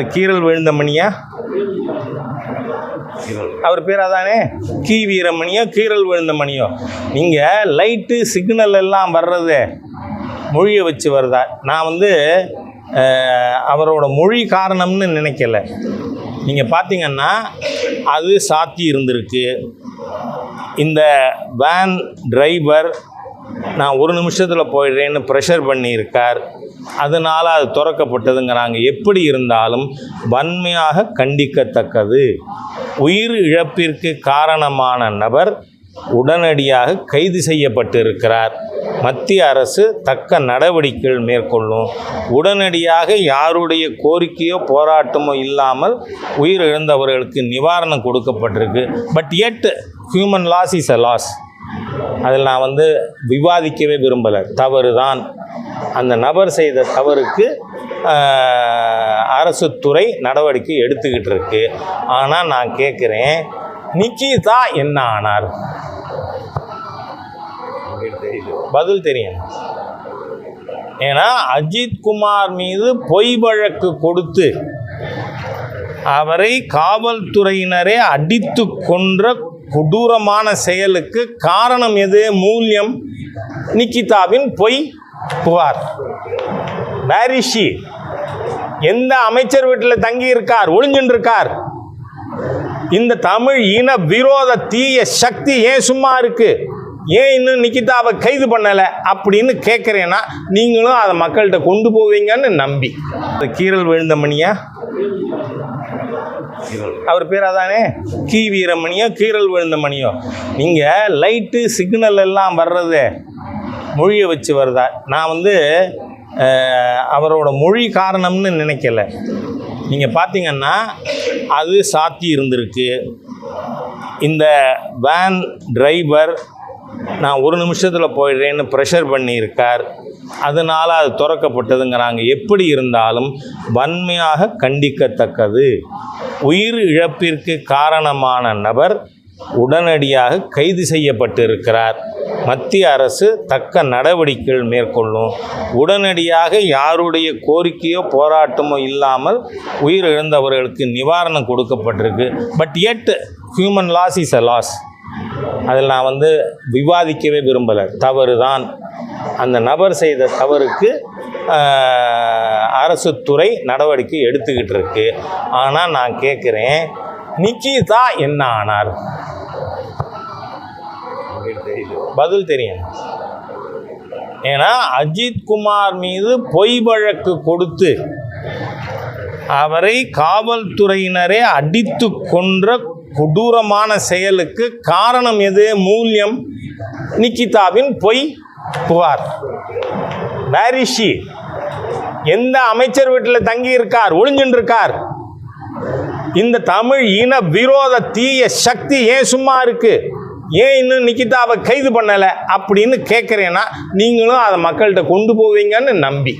கீரல் விழுந்த மணியா? அவர் பேர் அதானே? கீ வீரமணியோ கீரல் விழுந்த மணியோ. நீங்கள் லைட்டு சிக்னல் எல்லாம் வர்றது மொழியை வச்சு வருதா? நான் வந்து அவரோட மொழி காரணம்னு நினைக்கல. நீங்கள் பார்த்தீங்கன்னா அது சாத்தி இருந்திருக்கு. இந்த வேன் டிரைவர் நான் ஒரு நிமிஷத்தில் போயிடுறேன்னு ப்ரெஷர் பண்ணியிருக்கார். அதனால் அது திறக்கப்பட்டதுங்கிறாங்க. எப்படி இருந்தாலும் வன்மையாக கண்டிக்கத்தக்கது. உயிர் இழப்பிற்கு காரணமான நபர் உடனடியாக கைது செய்யப்பட்டிருக்கிறார். மத்திய அரசு தக்க நடவடிக்கைகள் மேற்கொள்ளும். உடனடியாக யாருடைய கோரிக்கையோ போராட்டமோ இல்லாமல் உயிரிழந்தவர்களுக்கு நிவாரணம் கொடுக்கப்பட்டிருக்கு. But it human loss is a loss அதில் நான் வந்து விவாதிக்கவே விரும்பலை. தவறு தான் அந்த நபர் செய்த தவறுக்கு அரசு துறை நடவடிக்கை எடுத்துக்கிட்டு இருக்கு. ஆனால் நான் கேட்குறேன் நிக்கிதா என்ன ஆனார்? பதில் தெரியும். ஏன்னா அஜித் குமார் மீது பொய் வழக்கு கொடுத்து அவரை காவல்துறையினரே அடித்து கொன்ற கொடூரமான செயலுக்கு காரணம் எது? மூல்யம் நிக்கிதாவின் பொய் புகார். பேரிஷி எந்த அமைச்சர் வீட்டில் தங்கி இருக்கார் ஒளிஞ்சுன்ட்ருக்கார் இந்த தமிழ் இன விரோத தீய சக்தி ஏன் சும்மா இருக்கு? ஏன் இன்னும் நிக்கிதாவை கைது பண்ணலை? அப்படின்னு கேட்குறேன்னா நீங்களும் அதை மக்கள்கிட்ட கொண்டு போவீங்கன்னு நம்பி. கீரல் விழுந்த மணியா அவர் பேர் அதானே? கீ வீரமணியோ கீரல் விழுந்த மணியோ நீங்கள் லைட்டு சிக்னல் எல்லாம் வர்றது. மொழியை வச்சு வருதா? நான் வந்து அவரோட மொழி காரணம்னு நினைக்கல. நீங்கள் பார்த்தீங்கன்னா அது சாத்தி இருந்திருக்கு. இந்த வேன் டிரைவர் நான் ஒரு நிமிஷத்தில் போயிடுறேன்னு ப்ரெஷர் பண்ணியிருக்கார். அதனால் அது திறக்கப்பட்டதுங்கிறாங்க. எப்படி இருந்தாலும் வன்மையாக கண்டிக்கத்தக்கது. உயிர் இழப்பிற்கு காரணமான நபர் உடனடியாக கைது செய்யப்பட்டிருக்கிறார். மத்திய அரசு தக்க நடவடிக்கைகள் மேற்கொள்ளும். உடனடியாக யாருடைய கோரிக்கையோ போராட்டமோ இல்லாமல் உயிரிழந்தவர்களுக்கு நிவாரணம் கொடுக்கப்பட்டிருக்கு. But it human loss is a loss அதில் நான் வந்து விவாதிக்கவே விரும்பலை. தவறு தான் அந்த நபர் செய்த தவறுக்கு அரசு துறை நடவடிக்கை எடுத்துக்கிட்டு இருக்கு. ஆனால் நான் கேட்குறேன் நிக்கிதா என்ன ஆனார்? பதில் தெரியும். ஏன்னா அஜித் குமார் மீது பொய் வழக்கு கொடுத்து அவரை காவல்துறையினரே அடித்து கொன்ற கொடூரமான செயலுக்கு காரணம் எது? மூல்யம். நிக்கிதாவின் பொய் புகார். வேரிஷி எந்த அமைச்சர் வீட்டில் தங்கி இருக்கார் ஒளிஞ்சின்றிருக்கார். இந்த தமிழ் இன விரோத தீய சக்தி ஏன் சும்மா இருக்குது ஏன் இன்னும் நிக்கிதாவை கைது பண்ணலை? அப்படின்னு கேட்குறேன்னா நீங்களும் அதை மக்கள்கிட்ட கொண்டு போவீங்கன்னு நம்பி.